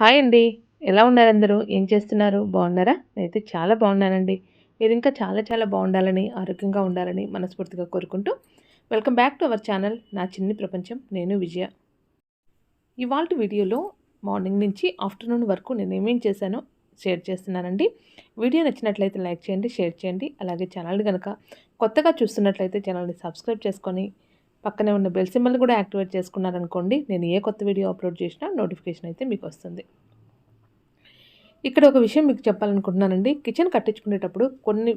Hi అండి. ఎలా ఉన్నారు అందరూ? ఏం చేస్తున్నారు? బాగున్నారా? నేనైతే చాలా బాగున్నానండి. మీరు ఇంకా చాలా చాలా బాగుండాలని ఆరోగ్యంగా ఉండాలని మనస్ఫూర్తిగా కోరుకుంటూ welcome back to our channel నా చిన్ని ప్రపంచం నేను విజయ. ఇవాళ వీడియోలో మార్నింగ్ నుంచి ఆఫ్టర్నూన్ వరకు నేను ఏమేం చేశానో షేర్ చేస్తున్నానండి. వీడియో నచ్చినట్లయితే లైక్ చేయండి షేర్ చేయండి. అలాగే ఛానల్ కనుక కొత్తగా చూస్తున్నట్లయితే ఛానల్ని సబ్స్క్రైబ్ చేసుకొని పక్కనే ఉన్న బెల్ సింబల్ కూడా యాక్టివేట్ చేసుకున్నారనుకోండి నేను ఏ కొత్త వీడియో అప్లోడ్ చేసినా నోటిఫికేషన్ అయితే మీకు వస్తుంది ఇక్కడ ఒక విషయం మీకు చెప్పాలనుకుంటున్నానండి. కిచెన్ కట్టించుకునేటప్పుడు కొన్ని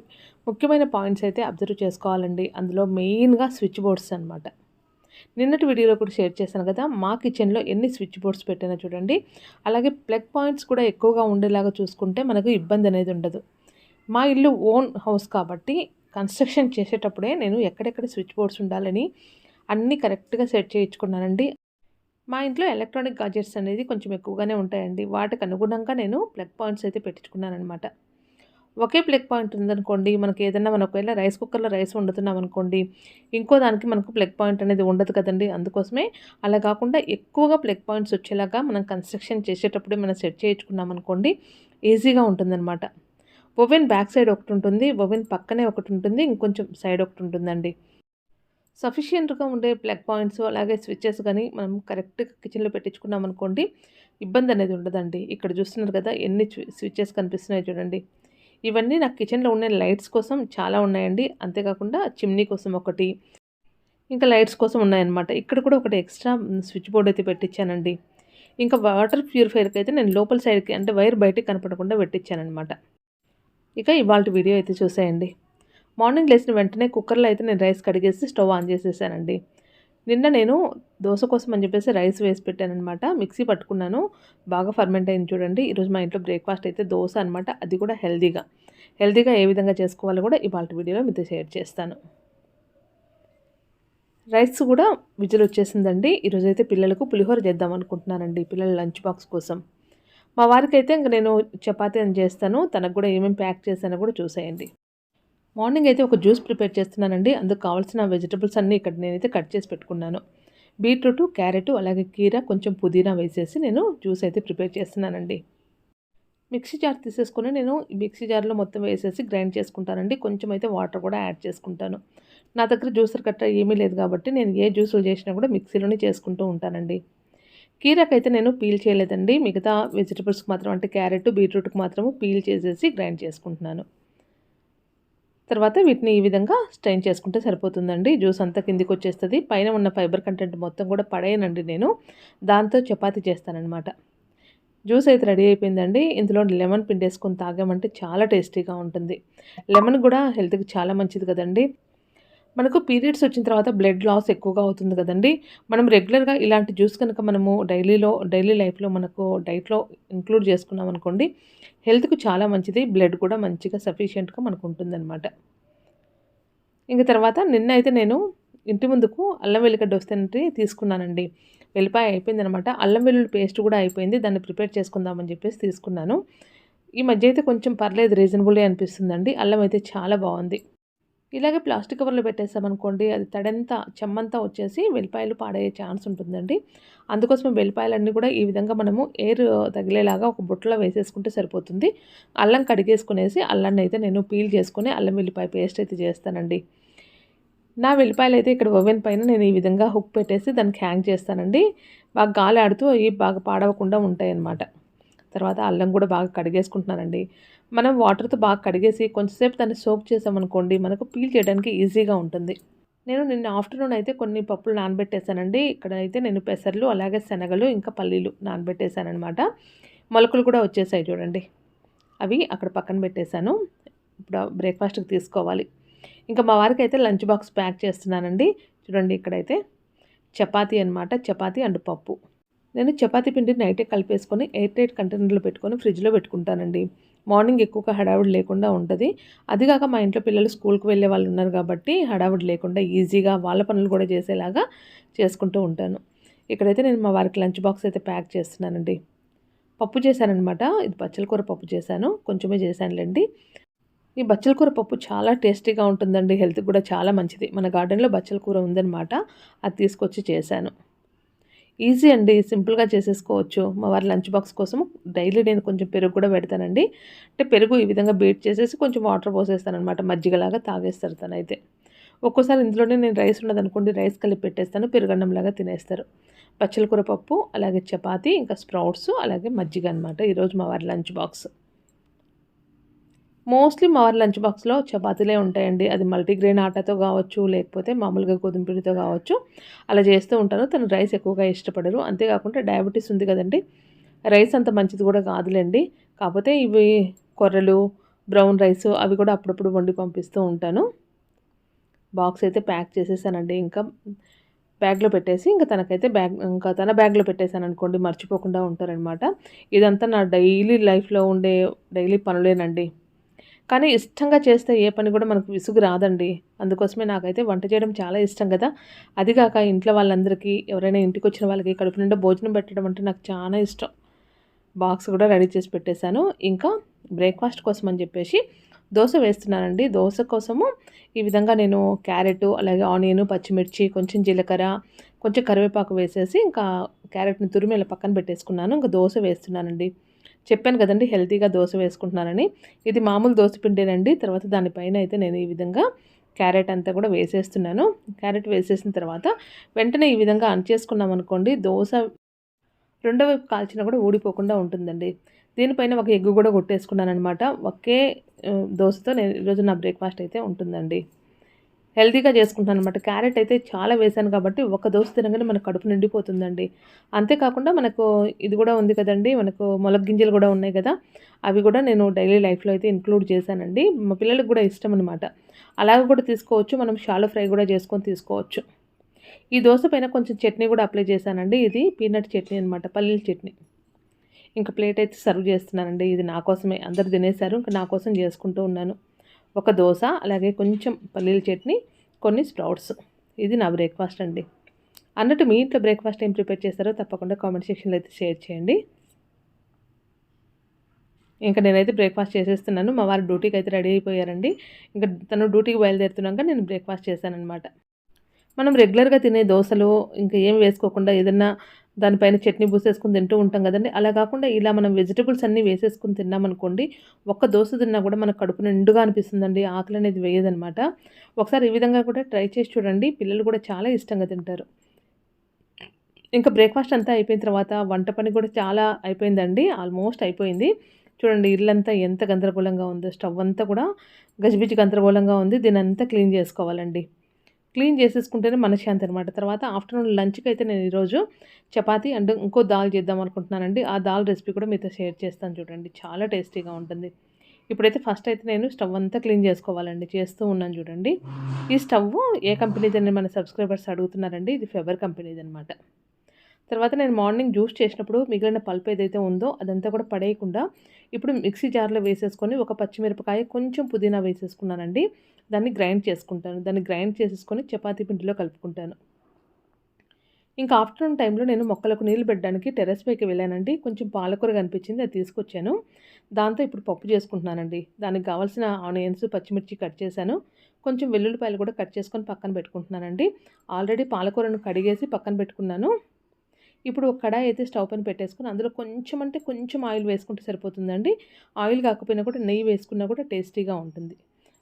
ముఖ్యమైన పాయింట్స్ అయితే అబ్జర్వ్ చేసుకోవాలండి. అందులో మెయిన్గా స్విచ్ బోర్డ్స్ అనమాట నిన్నటి వీడియోలో కూడా షేర్ చేశాను కదా మా కిచెన్లో ఎన్ని స్విచ్ బోర్డ్స్ పెట్టినా చూడండి అలాగే ప్లగ్ పాయింట్స్ కూడా ఎక్కువగా ఉండేలాగా చూసుకుంటే మనకు ఇబ్బంది అనేది ఉండదు. మా ఇల్లు ఓన్ హౌస్ కాబట్టి కన్స్ట్రక్షన్ చేసేటప్పుడే నేను ఎక్కడెక్కడ స్విచ్ బోర్డ్స్ ఉండాలని అన్నీ కరెక్ట్గా సెట్ చేయించుకున్నానండి. మా ఇంట్లో ఎలక్ట్రానిక్ గాజెట్స్ అనేది కొంచెం ఎక్కువగానే ఉంటాయండి. వాటికి అనుగుణంగా నేను ప్లగ్ పాయింట్స్ అయితే పెట్టించుకున్నానమాట అనమాట ఒకే ప్లగ్ పాయింట్ ఉందనుకోండి మనకి ఏదైనా మనం ఒకవేళ రైస్ కుక్కర్లో రైస్ వండుతున్నాం అనుకోండి ఇంకో దానికి మనకు ప్లగ్ పాయింట్ అనేది ఉండదు కదండి. అందుకోసమే అలా కాకుండా ఎక్కువగా ప్లగ్ పాయింట్స్ వచ్చేలాగా మనం కన్స్ట్రక్షన్ చేసేటప్పుడే మనం సెట్ చేయించుకున్నాం అనుకోండి ఈజీగా ఉంటుందన్నమాట. ఓవెన్ బ్యాక్ సైడ్ ఒకటి ఉంటుంది ఓవెన్ పక్కనే ఒకటి ఉంటుంది ఇంకొంచెం సైడ్ ఒకటి ఉంటుందండి. సఫిషియెంట్గా ఉండే ప్లగ్ పాయింట్స్ అలాగే స్విచ్చెస్ కానీ మనం కరెక్ట్గా కిచెన్లో పెట్టించుకున్నాం అనుకోండి ఇబ్బంది అనేది ఉండదండి. ఇక్కడ చూస్తున్నారు కదా ఎన్ని స్విచ్చెస్ కనిపిస్తున్నాయి చూడండి. ఇవన్నీ నాకు కిచెన్లో ఉండే లైట్స్ కోసం చాలా ఉన్నాయండి. అంతేకాకుండా చిమ్నీ కోసం ఒకటి ఇంకా లైట్స్ కోసం ఉన్నాయన్నమాట. ఇక్కడ కూడా ఒకటి ఎక్స్ట్రా స్విచ్ బోర్డ్ అయితే పెట్టించానండి ఇంకా వాటర్ ప్యూరిఫైర్కి అయితే నేను లోపల సైడ్కి అంటే వైర్ బయటికి కనపడకుండా పెట్టించానమాట ఇక ఇవాళ వీడియో అయితే చూసేయండి. మార్నింగ్ లేచిన వెంటనే కుక్కర్లో అయితే నేను రైస్ కడిగేసి స్టవ్ ఆన్ చేసేసానండి. నిన్న నేను దోశ కోసం అని చెప్పేసి రైస్ వేసి పెట్టానమాట మిక్సీ పట్టుకున్నాను. బాగా ఫర్మెంట్ అయింది చూడండి. ఈరోజు మా ఇంట్లో బ్రేక్ఫాస్ట్ అయితే దోశ అనమాట అది కూడా హెల్దీగా. హెల్దీగా ఏ విధంగా చేసుకోవాలో కూడా ఇవాళ వీడియోలో మీతో షేర్ చేస్తాను. రైస్ కూడా విజిల్ వచ్చేసిందండి. ఈరోజు అయితే పిల్లలకు పులిహోర చేద్దాం అనుకుంటున్నానండి. పిల్లల లంచ్ బాక్స్ కోసం. మా వారికి అయితే ఇంక నేను చపాతీ అని చేస్తాను. తనకు కూడా ఏమేమి ప్యాక్ చేశానో కూడా చూసేయండి. మార్నింగ్ అయితే ఒక జ్యూస్ ప్రిపేర్ చేస్తున్నానండి. అందుకు కావాల్సిన వెజిటబుల్స్ అన్నీ ఇక్కడ నేనైతే కట్ చేసి పెట్టుకున్నాను. బీట్రూట్ క్యారెట్ అలాగే కీర కొంచెం పుదీనా వేసేసి నేను జ్యూస్ అయితే ప్రిపేర్ చేస్తున్నానండి. మిక్సీ జార్ తీసేసుకొని నేను మిక్సీ జార్లో మొత్తం వేసేసి గ్రైండ్ చేసుకుంటానండి. కొంచెం అయితే వాటర్ కూడా యాడ్ చేసుకుంటాను. నా దగ్గర జ్యూసర్ కట్ట ఏమీ లేదు కాబట్టి నేను ఏ జ్యూసులు చేసినా కూడా మిక్సీలోనే చేసుకుంటూ ఉంటానండి. కీరకైతే నేను పీల్ చేయలేదండి. మిగతా వెజిటబుల్స్కి మాత్రం అంటే క్యారెట్ బీట్రూట్కి మాత్రము పీల్ చేసేసి గ్రైండ్ చేసుకుంటున్నాను. తర్వాత వీటిని ఈ విధంగా స్ట్రైన్ చేసుకుంటే సరిపోతుందండి. జ్యూస్ అంతా కిందికి వచ్చేస్తుంది. పైన ఉన్న ఫైబర్ కంటెంట్ మొత్తం కూడా పడేయనండి నేను. దాంతో చపాతి చేస్తానన్నమాట. జ్యూస్ అయితే రెడీ అయిపోయిందండి. ఇందులో లెమన్ పిండేసుకొని తాగామంటే చాలా టేస్టీగా ఉంటుంది. లెమన్ కూడా హెల్త్కి చాలా మంచిది కదండి. మనకు పీరియడ్స్ వచ్చిన తర్వాత బ్లడ్ లాస్ ఎక్కువగా అవుతుంది కదండి. మనం రెగ్యులర్గా ఇలాంటి జ్యూస్ కనుక మనము డైలీలో డైలీ లైఫ్లో మనకు డైట్లో ఇంక్లూడ్ చేసుకున్నాం అనుకోండి హెల్త్కు చాలా మంచిది బ్లడ్ కూడా మంచిగా సఫిషియెంట్గా మనకు ఉంటుందన్నమాట ఇంక తర్వాత నిన్న అయితే నేను ఇంటి ముందుకు అల్లం వెల్లిగడ్డ వస్తే తీసుకున్నానండి. వెల్లిపాయ అయిపోయిందనమాట అల్లం వెల్లుల్లి పేస్ట్ కూడా అయిపోయింది. దాన్ని ప్రిపేర్ చేసుకుందామని చెప్పేసి తీసుకున్నాను. ఈ మధ్య అయితే కొంచెం పర్లేదు రీజనబుల్గా అనిపిస్తుందండి. అల్లం అయితే చాలా బాగుంది. ఇలాగే ప్లాస్టిక్ కవర్లో పెట్టేసామనుకోండి అది తడంతా చెమ్మంతా వచ్చేసి వెల్లిపాయలు పాడయ్యే ఛాన్స్ ఉంటుందండి. అందుకోసం వెల్లిపాయలన్నీ కూడా ఈ విధంగా మనము ఎయిర్ తగిలేలాగా ఒక బుట్టలో వేసేసుకుంటే సరిపోతుంది. అల్లం కడిగేసుకునేసి అల్లాన్ని అయితే నేను పీల్ చేసుకుని అల్లం వెల్లిపాయ పేస్ట్ అయితే చేస్తానండి. నా వెల్లిపాయలు అయితే ఇక్కడ ఓవెన్ పైన నేను ఈ విధంగా హుక్ పెట్టేసి దానికి హ్యాంగ్ చేస్తానండి. బాగా గాలి ఆడుతూ అవి బాగా పాడవకుండా ఉంటాయి అన్నమాట తర్వాత అల్లం కూడా బాగా కడిగేసుకుంటున్నానండి. మనం వాటర్తో బాగా కడిగేసి కొంచెంసేపు దాన్ని సోక్ చేసామనుకోండి మనకు పీల్ చేయడానికి ఈజీగా ఉంటుంది. నేను నిన్న ఆఫ్టర్నూన్ అయితే కొన్ని పప్పులు నానబెట్టేశానండి ఇక్కడ అయితే నేను పెసర్లు అలాగే శనగలు ఇంకా పల్లీలు నానబెట్టేశానమాట మొలకలు కూడా వచ్చేసాయి చూడండి. అవి అక్కడ పక్కన పెట్టేశాను. ఇప్పుడు బ్రేక్ఫాస్ట్కి తీసుకోవాలి. ఇంకా మా వారికి అయితే లంచ్ బాక్స్ ప్యాక్ చేస్తున్నానండి. చూడండి ఇక్కడైతే చపాతీ అనమాట చపాతీ అండ్ పప్పు. నేను చపాతి పిండి నైటే కలిపేసుకొని ఎయిర్ టైట్ కంటైనర్లో పెట్టుకొని ఫ్రిడ్జ్లో పెట్టుకుంటానండి. మార్నింగ్ ఎక్కువగా హడావుడి లేకుండా ఉంటుంది. అదిగాక మా ఇంట్లో పిల్లలు స్కూల్కి వెళ్ళే వాళ్ళు ఉన్నారు కాబట్టి హడావుడి లేకుండా ఈజీగా వాళ్ళ పనులు కూడా చేసేలాగా చేసుకుంటూ ఉంటాను. ఇక్కడైతే నేను మా వారికి లంచ్ బాక్స్ అయితే ప్యాక్ చేస్తున్నానండి. పప్పు చేశానమాట ఇది బచ్చల కూర పప్పు చేశాను. కొంచెమే చేశానులేండి. ఈ బచ్చల కూర పప్పు చాలా టేస్టీగా ఉంటుందండి. హెల్త్కి కూడా చాలా మంచిది. మన గార్డెన్లో బచ్చల కూర ఉందన్నమాట. అది తీసుకొచ్చి చేశాను. ఈజీ అండి సింపుల్గా చేసేసుకోవచ్చు. మా వారి లంచ్ బాక్స్ కోసం డైలీ నేను కొంచెం పెరుగు కూడా పెడతానండి. అంటే పెరుగు ఈ విధంగా బీట్ చేసేసి కొంచెం వాటర్ పోసేస్తాను అనమాట మజ్జిగలాగా తాగేస్తారు తనైతే. ఒక్కోసారి ఇందులోనే నేను రైస్ ఉన్నదనుకోండి రైస్ కలిపి పెట్టేస్తాను పెరుగన్నంలాగా తినేస్తారు. పచ్చల కూర పప్పు అలాగే చపాతి ఇంకా స్ప్రౌట్స్ అలాగే మజ్జిగ అనమాట ఈరోజు మా వారి లంచ్ బాక్స్. మోస్ట్లీ మా వారి లంచ్ బాక్స్లో చపాతీలే ఉంటాయండి. అది మల్టీగ్రెయిన్ ఆటాతో కావచ్చు లేకపోతే మామూలుగా గోధుమ పిండితో కావచ్చు. అలా చేస్తూ ఉంటాను. తను రైస్ ఎక్కువగా ఇష్టపడరు. అంతేకాకుండా డయాబెటీస్ ఉంది కదండి. రైస్ అంత మంచిది కూడా కాదులేండి. కాకపోతే ఇవి కొర్రలు బ్రౌన్ రైస్ అవి కూడా అప్పుడప్పుడు వండి పంపిస్తూ ఉంటాను. బాక్స్ అయితే ప్యాక్ చేసేసానండి. ఇంకా బ్యాగ్లో పెట్టేసి ఇంకా తనకైతే బ్యాగ్ ఇంకా తన బ్యాగ్లో పెట్టేశాను అనుకోండి మర్చిపోకుండా ఉంటారనమాట ఇదంతా నా డైలీ లైఫ్లో ఉండే డైలీ పనులేనండి. కానీ ఇష్టంగా చేస్తే ఏ పని కూడా మనకు విసుగు రాదండి. అందుకోసమే నాకైతే వంట చేయడం చాలా ఇష్టం కదా. అదిగాక ఇంట్లో వాళ్ళందరికీ ఎవరైనా ఇంటికి వచ్చిన వాళ్ళకి కడుపు నిండా భోజనం పెట్టడం అంటే నాకు చాలా ఇష్టం. బాక్స్ కూడా రెడీ చేసి పెట్టేశాను. ఇంకా బ్రేక్ఫాస్ట్ కోసం అని చెప్పేసి దోశ వేస్తున్నానండి. దోశ కోసము ఈ విధంగా నేను క్యారెట్ అలాగే ఆనియన్ పచ్చిమిర్చి కొంచెం జీలకర్ర కొంచెం కరివేపాకు వేసేసి ఇంకా క్యారెట్ని తురిమి ఇలా పక్కన పెట్టేసుకున్నాను. ఇంకా దోశ వేస్తున్నానండి. చెప్పాను కదండి హెల్తీగా దోశ వేసుకుంటున్నానని. ఇది మామూలు దోశ పిండేనండి. తర్వాత దానిపైన అయితే నేను ఈ విధంగా క్యారెట్ అంతా కూడా వేసేస్తున్నాను. క్యారెట్ వేసేసిన తర్వాత వెంటనే ఈ విధంగా చేసుకున్నాం అనుకోండి దోశ రెండో వైపు కాల్చినా కూడా ఊడిపోకుండా ఉంటుందండి. దీనిపైన ఒక ఎగ్గు కూడా కొట్టేసుకున్నాను అనమాట ఒకే దోశతో నేను ఈరోజు నా బ్రేక్ఫాస్ట్ అయితే ఉంటుందండి. హెల్తీగా చేసుకుంటాను అనమాట క్యారెట్ అయితే చాలా వేసాను కాబట్టి ఒక దోశ తినగానే మన కడుపు నిండిపోతుందండి. అంతేకాకుండా మనకు ఇది కూడా ఉంది కదండి మనకు మొలగ గింజలు కూడా ఉన్నాయి కదా అవి కూడా నేను డైలీ లైఫ్లో అయితే ఇంక్లూడ్ చేశానండి. మా పిల్లలకు కూడా ఇష్టం అనమాట అలాగే కూడా తీసుకోవచ్చు మనం షాలో ఫ్రై కూడా చేసుకొని తీసుకోవచ్చు. ఈ దోశ పైన కొంచెం చట్నీ కూడా అప్లై చేశానండి. ఇది పీనట్ చట్నీ అనమాట పల్లీల చట్నీ. ఇంకా ప్లేట్ అయితే సర్వ్ చేస్తున్నానండి. ఇది నా కోసమే. అందరు తినేశారు ఇంకా నా కోసం చేసుకుంటూ ఉన్నాను. ఒక దోశ అలాగే కొంచెం పల్లీల చట్నీ కొన్ని స్ప్రౌట్స్. ఇది నా బ్రేక్ఫాస్ట్ అండి. అన్నట్టు మీ ఇంట్లో బ్రేక్ఫాస్ట్ ఏం ప్రిపేర్ చేస్తారో తప్పకుండా కామెంట్ సెక్షన్లో అయితే షేర్ చేయండి. ఇంకా నేనైతే బ్రేక్ఫాస్ట్ చేసేస్తున్నాను. మా వారు డ్యూటీకి అయితే రెడీ అయిపోయారండి. ఇంకా తను డ్యూటీకి బయలుదేరుతున్నాక నేను బ్రేక్ఫాస్ట్ చేశానమాట మనం రెగ్యులర్గా తినే దోశలు ఇంకా ఏం వేసుకోకుండా ఏదన్నా దానిపైన చట్నీ పూసేసుకుని తింటూ ఉంటాం కదండి. అలా కాకుండా ఇలా మనం వెజిటబుల్స్ అన్నీ వేసేసుకుని తిన్నామనుకోండి ఒక్క దోశ తిన్నా కూడా మనకు కడుపు నిండుగా అనిపిస్తుందండి. ఆకలి అనేది వేయదనమాట. ఒకసారి ఈ విధంగా కూడా ట్రై చేసి చూడండి. పిల్లలు కూడా చాలా ఇష్టంగా తింటారు. ఇంకా బ్రేక్ఫాస్ట్ అంతా అయిపోయిన తర్వాత వంట పని కూడా చాలా అయిపోయిందండి. ఆల్మోస్ట్ అయిపోయింది. చూడండి ఇల్లంతా ఎంత గందరగోళంగా ఉందో స్టవ్ అంతా కూడా గజిబిజి గందరగోళంగా ఉంది. దీని అంతా క్లీన్ చేసుకోవాలండి. క్లీన్ చేసేసుకుంటేనే మనశ్శాంతి అనమాట తర్వాత ఆఫ్టర్నూన్ లంచ్కి అయితే నేను ఈరోజు చపాతి అండ్ ఇంకో దాల్ చేద్దాం అనుకుంటున్నానండి. ఆ దాల్ రెసిపీ కూడా మీతో షేర్ చేస్తాను చూడండి. చాలా టేస్టీగా ఉంటుంది. ఇప్పుడైతే ఫస్ట్ అయితే నేను స్టవ్ అంతా క్లీన్ చేసుకోవాలండి. చేస్తూ ఉన్నాను చూడండి. ఈ స్టవ్ ఏ కంపెనీదని మన సబ్స్క్రైబర్స్ అడుగుతున్నారండి. ఇది ఫెవర్ కంపెనీది అనమాట తర్వాత నేను మార్నింగ్ జ్యూస్ చేసినప్పుడు మిగిలిన పల్ప్ ఏదైతే ఉందో అదంతా కూడా పడేయకుండా ఇప్పుడు మిక్సీ జార్లో వేసేసుకొని ఒక పచ్చిమిరపకాయ కొంచెం పుదీనా వేసేసుకున్నానండి. దాన్ని గ్రైండ్ చేసుకుంటాను. దాన్ని గ్రైండ్ చేసేసుకొని చపాతీ పిండిలో కలుపుకుంటాను. ఇంకా ఆఫ్టర్నూన్ టైంలో నేను మొక్కలకు నీళ్ళు పెట్టడానికి టెరెస్ పైకి వెళ్ళానండి. కొంచెం పాలకూర కనిపించింది అది తీసుకొచ్చాను. దాంతో ఇప్పుడు పప్పు చేసుకుంటున్నానండి. దానికి కావాల్సిన ఆనియన్స్ పచ్చిమిర్చి కట్ చేశాను. కొంచెం వెల్లుల్లిపాయలు కూడా కట్ చేసుకొని పక్కన పెట్టుకుంటున్నానండి. ఆల్రెడీ పాలకూరను కడిగేసి పక్కన పెట్టుకున్నాను. ఇప్పుడు ఒక కడాయి అయితే స్టవ్ పైన పెట్టేసుకుని అందులో కొంచెం అంటే కొంచెం ఆయిల్ వేసుకుంటే సరిపోతుందండి. ఆయిల్ కాకపోయినా కూడా నెయ్యి వేసుకున్నా కూడా టేస్టీగా ఉంటుంది.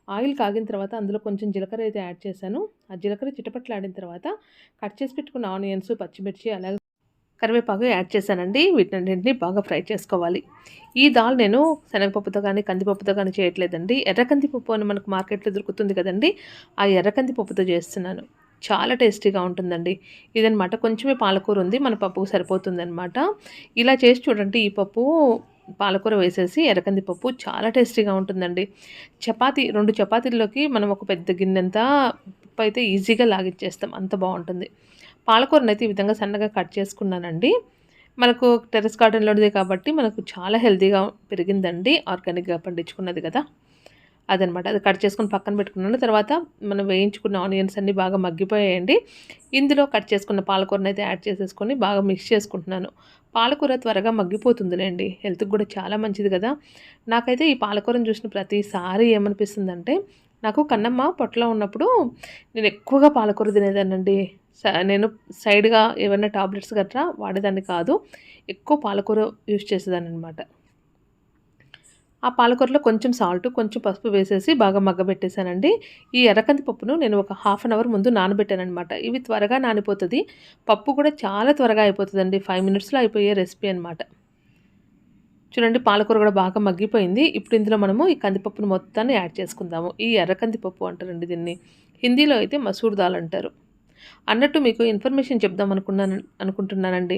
ఆయిల్ కాగిన తర్వాత అందులో కొంచెం జీలకర్ర అయితే యాడ్ చేశాను. ఆ జీలకర్ర చిటపట్లు ఆడిన తర్వాత కట్ చేసి పెట్టుకున్న ఆనియన్స్ పచ్చిమిర్చి అలాగే కరివేపాకు యాడ్ చేశానండి. వీటిని బాగా ఫ్రై చేసుకోవాలి. ఈ దాల్ నేను శనగపప్పుతో కానీ కందిపప్పుతో కానీ చేయట్లేదండి. ఎర్ర కందిపప్పు అని మనకు మార్కెట్లో దొరుకుతుంది కదండి. ఆ ఎర్ర కందిపప్పుతో చేస్తున్నాను. చాలా టేస్టీగా ఉంటుందండి. ఇదనమాట కొంచెమే పాలకూర ఉంది మన పప్పుకు సరిపోతుందనమాట ఇలా చేసి చూడండి ఈ పప్పు పాలకూర వేసేసి ఎర్రకంది పప్పు చాలా టేస్టీగా ఉంటుందండి. చపాతీ రెండు చపాతీల్లోకి మనం ఒక పెద్ద గిన్నెంతా పప్పు అయితే ఈజీగా లాగిచ్చేస్తాం అంత బాగుంటుంది. పాలకూరను అయితే ఈ విధంగా సన్నగా కట్ చేసుకున్నానండి. మనకు టెరెస్ గార్డెన్లోనిదే కాబట్టి మనకు చాలా హెల్తీగా పెరిగిందండి ఆర్గానిక్గా పండించుకున్నది కదా. అదనమాట. అది కట్ చేసుకుని పక్కన పెట్టుకున్నాను. తర్వాత మనం వేయించుకున్న ఆనియన్స్ అన్నీ బాగా మగ్గిపోయాయండి. ఇందులో కట్ చేసుకున్న పాలకూరను అయితే యాడ్ చేసేసుకొని బాగా మిక్స్ చేసుకుంటున్నాను. పాలకూర త్వరగా మగ్గిపోతుందిలేండి. హెల్త్కి కూడా చాలా మంచిది కదా. నాకైతే ఈ పాలకూరను చూసిన ప్రతిసారి ఏమనిపిస్తుందంటే నాకు కన్నమ్మ పొట్టలో ఉన్నప్పుడు నేను ఎక్కువగా పాలకూర తినేదానండి నేను సైడ్గా ఏమైనా టాబ్లెట్స్ గట్రా వాడేదాన్ని కాదు. ఎక్కువ పాలకూర యూజ్ చేసేదాన్ని అనమాట ఆ పాలకూరలో కొంచెం సాల్ట్ కొంచెం పసుపు వేసేసి బాగా మగ్గబెట్టేశానండి. ఈ ఎర్రకంది పప్పును నేను ఒక హాఫ్ అన్ అవర్ ముందు నానబెట్టాను అనమాట ఇవి త్వరగా నానిపోతుంది. పప్పు కూడా చాలా త్వరగా అయిపోతుందండి. ఫైవ్ మినిట్స్లో అయిపోయే రెసిపీ అనమాట చూడండి పాలకూర కూడా బాగా మగ్గిపోయింది. ఇప్పుడు ఇందులో మనము ఈ కందిపప్పును మొత్తాన్ని యాడ్ చేసుకుందాము. ఈ ఎర్ర కందిపప్పు అంటారండి దీన్ని. హిందీలో అయితే మసూర్ దాల్ అంటారు. అన్నట్టు మీకు ఇన్ఫర్మేషన్ చెప్దాం అనుకున్నాను అనుకుంటున్నానండి.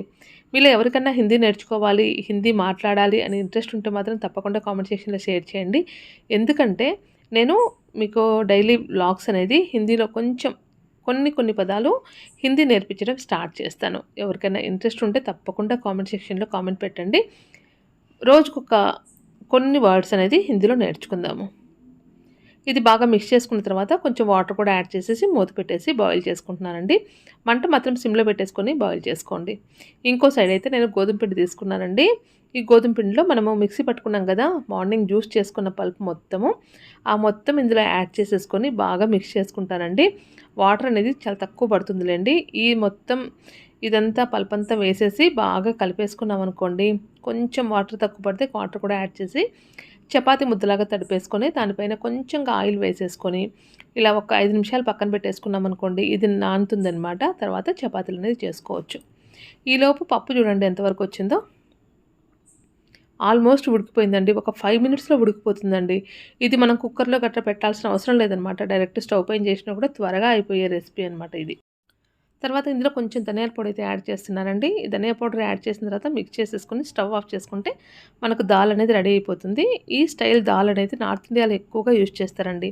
మీలో ఎవరికన్నా హిందీ నేర్చుకోవాలి హిందీ మాట్లాడాలి అని ఇంట్రెస్ట్ ఉంటే మాత్రం తప్పకుండా కామెంట్ సెక్షన్లో షేర్ చేయండి. ఎందుకంటే నేను మీకు డైలీ బ్లాగ్స్ అనేది హిందీలో కొంచెం కొన్ని కొన్ని పదాలు హిందీ నేర్పించడం స్టార్ట్ చేస్తాను. ఎవరికైనా ఇంట్రెస్ట్ ఉంటే తప్పకుండా కామెంట్ సెక్షన్లో కామెంట్ పెట్టండి. రోజుకొక కొన్ని వర్డ్స్ అనేది హిందీలో నేర్చుకుందాము. ఇది బాగా మిక్స్ చేసుకున్న తర్వాత కొంచెం వాటర్ కూడా యాడ్ చేసేసి మూత పెట్టేసి బాయిల్ చేసుకుంటున్నానండి. మంట మాత్రం సిమ్లో పెట్టేసుకొని బాయిల్ చేసుకోండి. ఇంకో సైడ్ అయితే నేను గోధుమ పిండి తీసుకున్నానండి. ఈ గోధుమ పిండిలో మనము మిక్సీ పట్టుకున్నాం కదా మార్నింగ్ జ్యూస్ చేసుకున్న పల్ప్ మొత్తము. ఆ మొత్తం ఇందులో యాడ్ చేసేసుకొని బాగా మిక్స్ చేసుకుంటానండి. వాటర్ అనేది చాలా తక్కువ పడుతుందిలేండి. ఈ మొత్తం ఇదంతా పల్పంతా వేసేసి బాగా కలిపేసుకున్నాం అనుకోండి కొంచెం వాటర్ తక్కువ పడితే వాటర్ కూడా యాడ్ చేసి చపాతీ ముద్దలాగా తడిపేసుకొని దానిపైన కొంచెంగా ఆయిల్ వేసేసుకొని ఇలా ఒక ఐదు నిమిషాలు పక్కన పెట్టేసుకున్నాం అనుకోండి ఇది నానుతుందనమాట తర్వాత చపాతీలు అనేది చేసుకోవచ్చు. ఈలోపు పప్పు చూడండి ఎంతవరకు వచ్చిందో. ఆల్మోస్ట్ ఉడికిపోయిందండి. ఒక ఫైవ్ మినిట్స్లో ఉడికిపోతుందండి. ఇది మనం కుక్కర్లో గట్రా పెట్టాల్సిన అవసరం లేదనమాట డైరెక్ట్ స్టవ్ పైన చేసినా కూడా త్వరగా అయిపోయే రెసిపీ అనమాట ఇది. తర్వాత ఇందులో కొంచెం ధనియాల పొడి అయితే యాడ్ చేస్తున్నానండి. ధనియా పౌడర్ యాడ్ చేసిన తర్వాత మిక్స్ చేసేసుకొని స్టవ్ ఆఫ్ చేసుకుంటే మనకు దాల్ అనేది రెడీ అయిపోతుంది. ఈ స్టైల్ దాల్ అనేది నార్త్ ఇండియాలో ఎక్కువగా యూజ్ చేస్తారండి.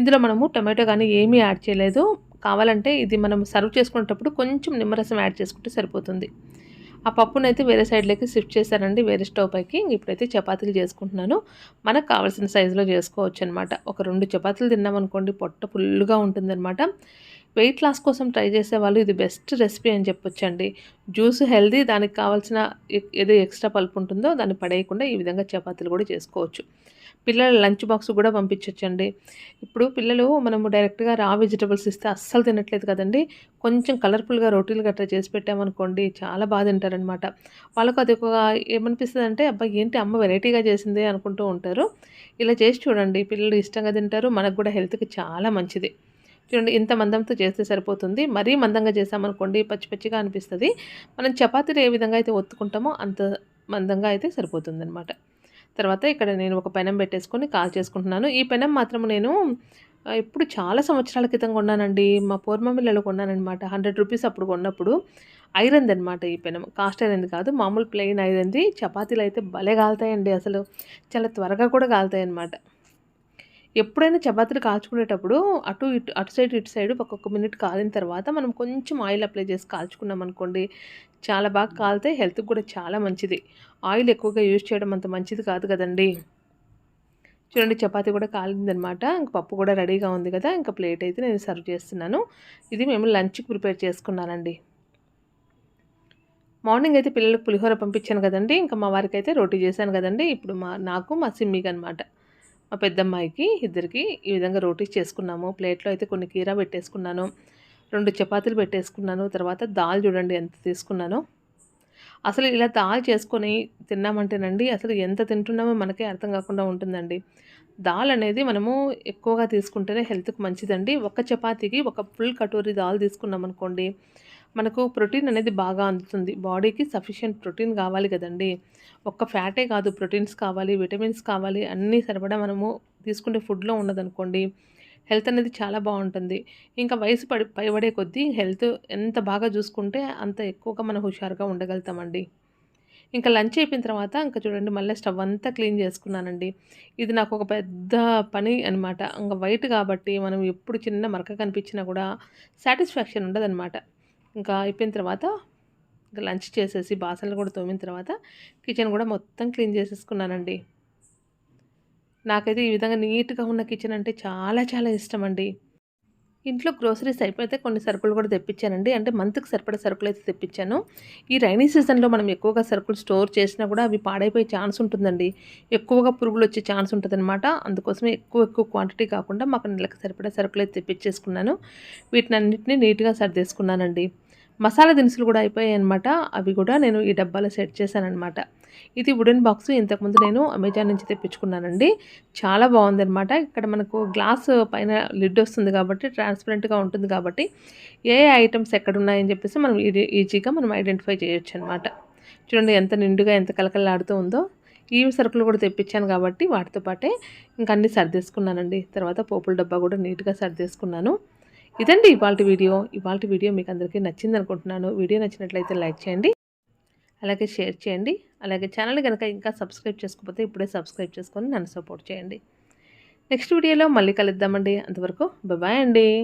ఇందులో మనము టమాటో కానీ ఏమీ యాడ్ చేయలేదు. కావాలంటే ఇది మనం సర్వ్ చేసుకునేటప్పుడు కొంచెం నిమ్మరసం యాడ్ చేసుకుంటే సరిపోతుంది. ఆ పప్పునైతే వేరే సైడ్లోకి షిఫ్ట్ చేశానండి వేరే స్టవ్ పైకి. ఇప్పుడైతే చపాతీలు చేసుకుంటున్నాను. మనకు కావాల్సిన సైజులో చేసుకోవచ్చు అనమాట ఒక రెండు చపాతీలు తిన్నామనుకోండి పొట్ట ఫుల్గా ఉంటుందన్నమాట. వెయిట్ లాస్ కోసం ట్రై చేసే వాళ్ళు ఇది బెస్ట్ రెసిపీ అని చెప్పొచ్చండి. జ్యూస్ హెల్దీ దానికి కావాల్సిన ఏదో ఎక్స్ట్రా పల్పు ఉంటుందో దాన్ని పడేయకుండా ఈ విధంగా చపాతీలు కూడా చేసుకోవచ్చు. పిల్లల లంచ్ బాక్స్ కూడా పంపించవచ్చండి ఇప్పుడు పిల్లలు మనము డైరెక్ట్గా రా వెజిటబుల్స్ ఇస్తే అస్సలు తినట్లేదు కదండి. కొంచెం కలర్ఫుల్గా రొటీలు గట్రా చేసి పెట్టామనుకోండి చాలా బాగా తింటారనమాట. వాళ్ళకు అది ఒక ఏమనిపిస్తుంది అంటే అబ్బాయి ఏంటి అమ్మ వెరైటీగా చేసింది అనుకుంటూ ఉంటారు. ఇలా చేసి చూడండి పిల్లలు ఇష్టంగా తింటారు మనకు కూడా హెల్త్కి చాలా మంచిది. చూడండి ఇంత మందంతో చేస్తే సరిపోతుంది. మరీ మందంగా చేసామనుకోండి పచ్చి పచ్చిగా అనిపిస్తుంది. మనం చపాతీలు ఏ విధంగా అయితే ఒత్తుకుంటామో అంత మందంగా అయితే సరిపోతుంది అనమాట తర్వాత ఇక్కడ నేను ఒక పెనం పెట్టేసుకొని కాల్ చేసుకుంటున్నాను. ఈ పెనం మాత్రం నేను ఇప్పుడు చాలా సంవత్సరాల క్రితం కొన్నానండి. మా పూర్వమిల్లలో కొన్నానమాట హండ్రెడ్ రూపీస్ అప్పుడు కొన్నప్పుడు ఐరన్ అనమాట ఈ పెనం. కాస్ట్ ఐరన్ కాదు మామూలు ప్లెయిన్ ఐరన్ది. చపాతీలు అయితే భలే కాలుతాయండి అసలు. చాలా త్వరగా కూడా కాలుతాయి అనమాట ఎప్పుడైనా చపాతీలు కాల్చుకునేటప్పుడు అటు ఇటు అటు సైడ్ ఇటు సైడ్ ఒక్కొక్క మినిట్ కాలిన తర్వాత మనం కొంచెం ఆయిల్ అప్లై చేసి కాల్చుకున్నాం అనుకోండి చాలా బాగా కాలితే హెల్త్కి కూడా చాలా మంచిది. ఆయిల్ ఎక్కువగా యూజ్ చేయడం అంత మంచిది కాదు కదండి. చూడండి చపాతీ కూడా కాలిందనమాట. ఇంక పప్పు కూడా రెడీగా ఉంది కదా ఇంకా ప్లేట్ అయితే నేను సర్వ్ చేస్తున్నాను. ఇది మేము లంచ్కి ప్రిపేర్ చేసుకున్నానండి. మార్నింగ్ అయితే పిల్లలకు పులిహోర పంపించాను కదండి ఇంకా మా వారికి అయితే రోటీ చేశాను కదండి. ఇప్పుడు మా నాకు మా సిమ్మికి అనమాట మా పెద్దమ్మాయికి ఇద్దరికి ఈ విధంగా రోటీస్ చేసుకున్నాము. ప్లేట్లో అయితే కొన్ని కీరా పెట్టేసుకున్నాను. రెండు చపాతీలు పెట్టేసుకున్నాను. తర్వాత దాల్ చూడండి ఎంత తీసుకున్నాను. అసలు ఇలా దాల్ చేసుకొని తిన్నామంటేనండి అసలు ఎంత తింటున్నామో మనకే అర్థం కాకుండా ఉంటుందండి. దాల్ అనేది మనము ఎక్కువగా తీసుకుంటేనే హెల్త్కి మంచిదండి. ఒక చపాతీకి ఒక ఫుల్ కటోరీ దాల్ తీసుకున్నాం అనుకోండి మనకు ప్రోటీన్ అనేది బాగా అందుతుంది. బాడీకి సఫిషియెంట్ ప్రోటీన్ కావాలి కదండి. ఒక్క ఫ్యాటే కాదు ప్రోటీన్స్ కావాలి విటమిన్స్ కావాలి అన్నీ సరిపడా మనము తీసుకునే ఫుడ్లో ఉన్నదనుకోండి హెల్త్ అనేది చాలా బాగుంటుంది. ఇంకా వయసు పడి పైబడే కొద్దీ హెల్త్ ఎంత బాగా చూసుకుంటే అంత ఎక్కువగా మనం హుషారుగా ఉండగలుగుతామండి. ఇంకా లంచ్ అయిపోయిన తర్వాత ఇంకా చూడండి మళ్ళీ స్టవ్ అంతా క్లీన్ చేసుకున్నానండి. ఇది నాకు ఒక పెద్ద పని అనమాట ఇంకా వైట్ కాబట్టి మనం ఎప్పుడు చిన్న మరక కనిపించినా కూడా సాటిస్ఫాక్షన్ ఉండదన్నమాట. ఇంకా అయిపోయిన తర్వాత ఇంకా లంచ్ చేసేసి బాసనలు కూడా తోమిన తర్వాత కిచెన్ కూడా మొత్తం క్లీన్ చేసేసుకున్నానండి. నాకైతే ఈ విధంగా నీట్గా ఉన్న కిచెన్ అంటే చాలా చాలా ఇష్టం అండి ఇంట్లో గ్రోసరీస్ అయిపోతే కొన్ని సరుకులు కూడా తెప్పించానండి. అంటే మంత్కి సరిపడే సరుకులు అయితే తెప్పించాను. ఈ రైనీ సీజన్లో మనం ఎక్కువగా సరుకులు స్టోర్ చేసినా కూడా అవి పాడైపోయే ఛాన్స్ ఉంటుందండి. ఎక్కువగా పురుగులు వచ్చే ఛాన్స్ ఉంటుందన్నమాట. అందుకోసమే ఎక్కువ ఎక్కువ క్వాంటిటీ కాకుండా మాకు నెలకు సరిపడే సరుకులు అయితే తెప్పించేసుకున్నాను. వీటిని అన్నింటినీ నీట్గా సర్దేసుకున్నానండి. మసాలా దినుసులు కూడా అయిపోయాయి అనమాట అవి కూడా నేను ఈ డబ్బాలో సెట్ చేశానమాట ఇది వుడెన్ బాక్స్ ఇంతకుముందు నేను అమెజాన్ నుంచి తెప్పించుకున్నానండి. చాలా బాగుందనమాట ఇక్కడ మనకు గ్లాస్ పైన లిడ్ వస్తుంది కాబట్టి ట్రాన్స్పరెంట్గా ఉంటుంది కాబట్టి ఏ ఐటమ్స్ ఎక్కడ ఉన్నాయని చెప్పేసి మనం ఈజీగా మనం ఐడెంటిఫై చేయొచ్చు అనమాట చూడండి ఎంత నిండుగా ఎంత కలకలాడుతూ ఉందో. ఈ సరుకులు కూడా తెప్పించాను కాబట్టి వాటితో పాటే ఇంకా అన్నీ సర్దేసుకున్నానండి. తర్వాత పోపుల డబ్బా కూడా నీట్గా సర్దేసుకున్నాను. ఇదండి ఇవాళ వీడియో. ఇవాళ వీడియో మీకు అందరికీ నచ్చింది అనుకుంటున్నాను. వీడియో నచ్చినట్లయితే లైక్ చేయండి. అలాగే షేర్ చేయండి. అలాగే ఛానల్ కనుక ఇంకా సబ్స్క్రైబ్ చేసుకోకపోతే ఇప్పుడే సబ్స్క్రైబ్ చేసుకొని నన్ను సపోర్ట్ చేయండి. నెక్స్ట్ వీడియోలో మళ్ళీ కలుద్దామండి. అంతవరకు బాయ్ అండి.